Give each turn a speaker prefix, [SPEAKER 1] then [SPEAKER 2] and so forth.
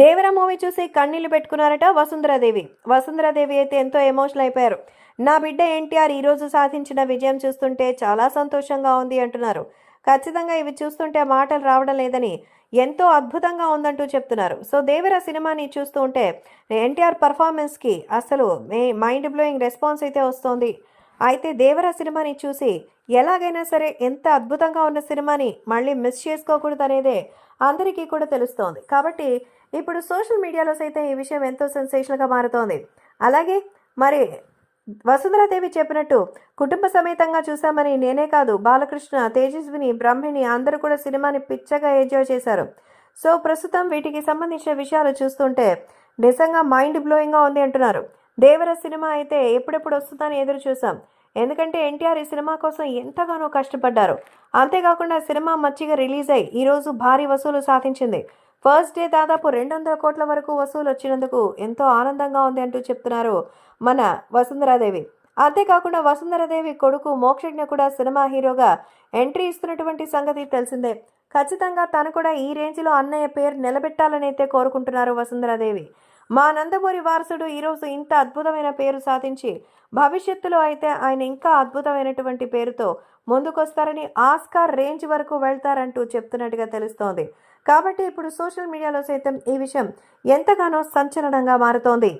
[SPEAKER 1] దేవర movie చూసి కన్నీళ్ళు పెట్టుకున్నారట వసుంధరాదేవి. వసుంధరాదేవి అయితే ఎంతో ఎమోషనల్ అయిపోయారు. నా బిడ్డ ఎన్టీఆర్ ఈరోజు సాధించిన విజయం చూస్తుంటే చాలా సంతోషంగా ఉంది అంటున్నారు. ఖచ్చితంగా ఇవి చూస్తుంటే మాటలు రావడం లేదని ఎంతో అద్భుతంగా ఉందంటూ చెప్తున్నారు. సో దేవర సినిమాని చూస్తూ ఉంటే ఎన్టీఆర్ పర్ఫార్మెన్స్కి అసలు మే మైండ్ బ్లోయింగ్ రెస్పాన్స్ అయితే వస్తోంది. అయితే దేవర సినిమాని చూసి ఎలాగైనా సరే ఎంత అద్భుతంగా ఉన్న సినిమాని మళ్ళీ మిస్ చేసుకోకూడదు అనేదే అందరికీ కూడా తెలుస్తోంది. కాబట్టి ఇప్పుడు సోషల్ మీడియాలో సైతం ఈ విషయం ఎంతో సెన్సేషన్గా మారుతోంది. అలాగే మరి వసుంధరాదేవి చెప్పినట్టు కుటుంబ సమేతంగా చూశామని నేనే కాదు బాలకృష్ణ తేజస్విని బ్రహ్మిణి అందరూ కూడా సినిమాని పిచ్చగా ఎంజాయ్ చేశారు. సో ప్రస్తుతం వీటికి సంబంధించిన విషయాలు చూస్తుంటే నిజంగా మైండ్ బ్లోయింగ్గా ఉంది అంటున్నారు. దేవర సినిమా అయితే ఎప్పుడెప్పుడు వస్తుందని ఎదురు చూసాం. ఎందుకంటే ఎన్టీఆర్ ఈ సినిమా కోసం ఎంతగానో కష్టపడ్డారు. అంతేకాకుండా సినిమా మచ్చిగా రిలీజ్ అయి ఈరోజు భారీ వసూలు సాధించింది. ఫస్ట్ డే దాదాపు రెండు వందల కోట్ల వరకు వసూలు వచ్చినందుకు ఎంతో ఆనందంగా ఉంది అంటూ చెప్తున్నారు మన వసుంధరాదేవి. అంతేకాకుండా వసుంధరాదేవి కొడుకు మోక్షజ్ఞ కూడా సినిమా హీరోగా ఎంట్రీ ఇస్తున్నటువంటి సంగతి తెలిసిందే. ఖచ్చితంగా తను కూడా ఈ రేంజ్లో అన్నయ్య పేరు నిలబెట్టాలని అయితే కోరుకుంటున్నారు వసుంధరాదేవి. మా నందమూరి వారసుడు ఈరోజు ఇంత అద్భుతమైన పేరు సాధించి భవిష్యత్తులో అయితే ఆయన ఇంకా అద్భుతమైనటువంటి పేరుతో ముందుకొస్తారని ఆస్కార్ రేంజ్ వరకు వెళ్తారంటూ చెప్తున్నట్టుగా తెలుస్తోంది. కాబట్టి ఇప్పుడు సోషల్ మీడియాలో సైతం ఈ విషయం ఎంతగానో సంచలనంగా మారుతోంది.